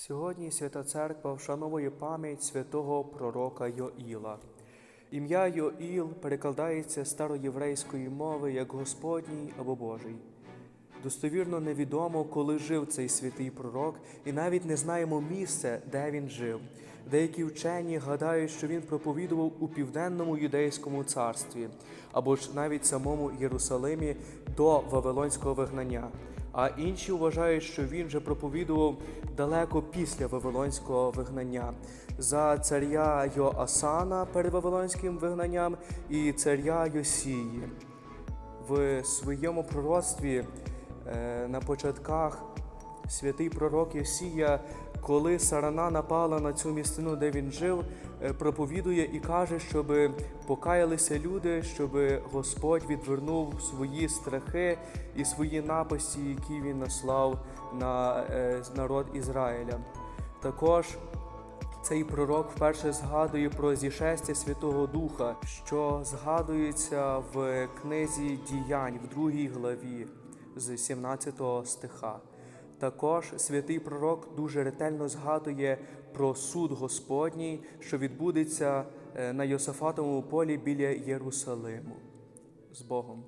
Сьогодні Свята Церква вшановує пам'ять святого пророка Йоїла. Ім'я Йоїл перекладається староєврейської мови як Господній або Божий. Достовірно невідомо, коли жив цей святий пророк, і навіть не знаємо місце, де він жив. Деякі вчені гадають, що він проповідував у південному юдейському царстві або ж навіть самому Єрусалимі до Вавилонського вигнання. А інші вважають, що він же проповідував далеко після Вавилонського вигнання за царя Йоасана перед Вавилонським вигнанням і царя Йосії. В своєму пророцтві е, на початках святий пророк Єсія, коли сарана напала на цю місцину, де він жив, е, проповідує і каже, щоб покаялися люди, щоб Господь відвернув свої страхи і свої напасті, які він наслав на е, народ Ізраїля. Також цей пророк вперше згадує про зішестя Святого Духа, що згадується в книзі діянь в другій главі з 17 стиха. Також святий пророк дуже ретельно згадує про суд Господній, що відбудеться е, на Йосафатовому полі біля Єрусалиму. З Богом.